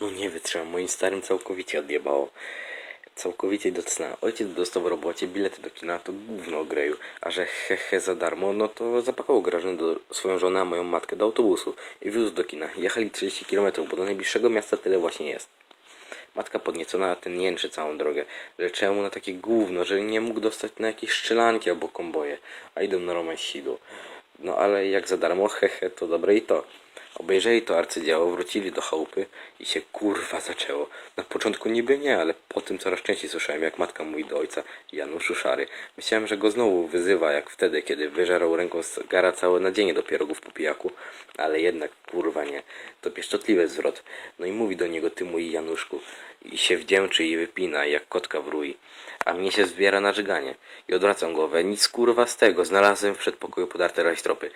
No nie wytrzymam, moim starym całkowicie odjebało. Całkowicie do cna. Ojciec dostał w robocie bilety do kina, to gówno greju. A że he he za darmo, no to zapakował Grażynę do swoją żonę, a moją matkę do autobusu i wiózł do kina. Jechali 30 km, bo do najbliższego miasta tyle właśnie jest. Matka podniecona, a ten jęczy całą drogę. Że czemu na takie gówno, że nie mógł dostać na jakieś strzelanki albo komboje, a idą na romansidło. No ale jak za darmo, hehe, to dobre i to. Obejrzeli to arcydzieło, wrócili do chałupy i się kurwa zaczęło. Na początku niby nie, ale po tym coraz częściej słyszałem, jak matka mówi do ojca Januszu Szary. Myślałem, że go znowu wyzywa, jak wtedy, kiedy wyżerał ręką z gara całe nadzienie do pierogów po pijaku. Ale jednak, kurwa nie. To pieszczotliwy zwrot. No i mówi do niego, ty mój Januszku. I się wdzięczy i wypina, jak kotka w rui. A mnie się zbiera na żyganie. I odwracam głowę. Nic kurwa z tego. Znalazłem w przedpokoju podarte rajstropy.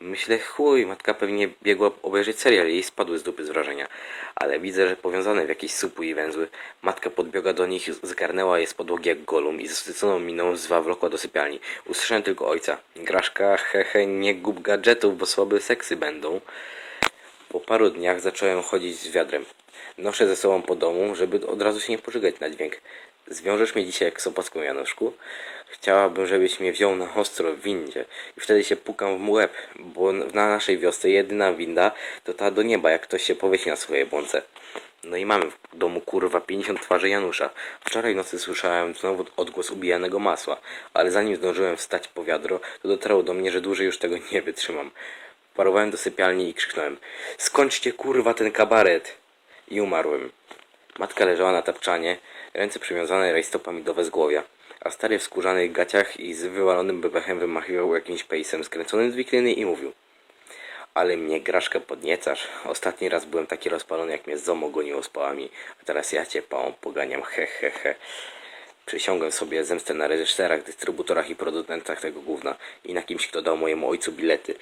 Myślę, chuj, matka pewnie biegła obejrzeć serial i spadły z dupy z wrażenia. Ale widzę, że powiązane w jakieś supy i węzły. Matka podbiega do nich, zgarnęła je z podłogi jak golum i zasyconą miną zwawlokła do sypialni. Usłyszałem tylko ojca. Graszka, hehe, nie gub gadżetów, bo słabe seksy będą. Po paru dniach zacząłem chodzić z wiadrem. Noszę ze sobą po domu, żeby od razu się nie pożygać na dźwięk. Zwiążesz mnie dzisiaj jak sopocką, Januszku? Chciałabym, żebyś mnie wziął na ostro w windzie i wtedy się pukam w łeb, bo na naszej wiosce jedyna winda to ta do nieba, jak ktoś się powiesi na swoje błące. No i mamy w domu kurwa 50 twarzy Janusza. Wczoraj nocy słyszałem znowu odgłos ubijanego masła, ale zanim zdążyłem wstać po wiadro, to dotarło do mnie, że dłużej już tego nie wytrzymam. Parowałem do sypialni i krzyknąłem Skończcie kurwa ten kabaret! I umarłem. Matka leżała na tapczanie, ręce przywiązane rajstopami do wezgłowia, a stary w skórzanych gaciach i z wywalonym bebechem wymachiwał jakimś pejsem skręconym z wikliny i mówił ale mnie graszkę podniecasz. Ostatni raz byłem taki rozpalony, jak mnie ZOMO goniło z pałami, a teraz ja cię pałą poganiam, he he he. Przysiągłem sobie zemstę na reżyserach, dystrybutorach i producentach tego gówna i na kimś, kto dał mojemu ojcu bilety.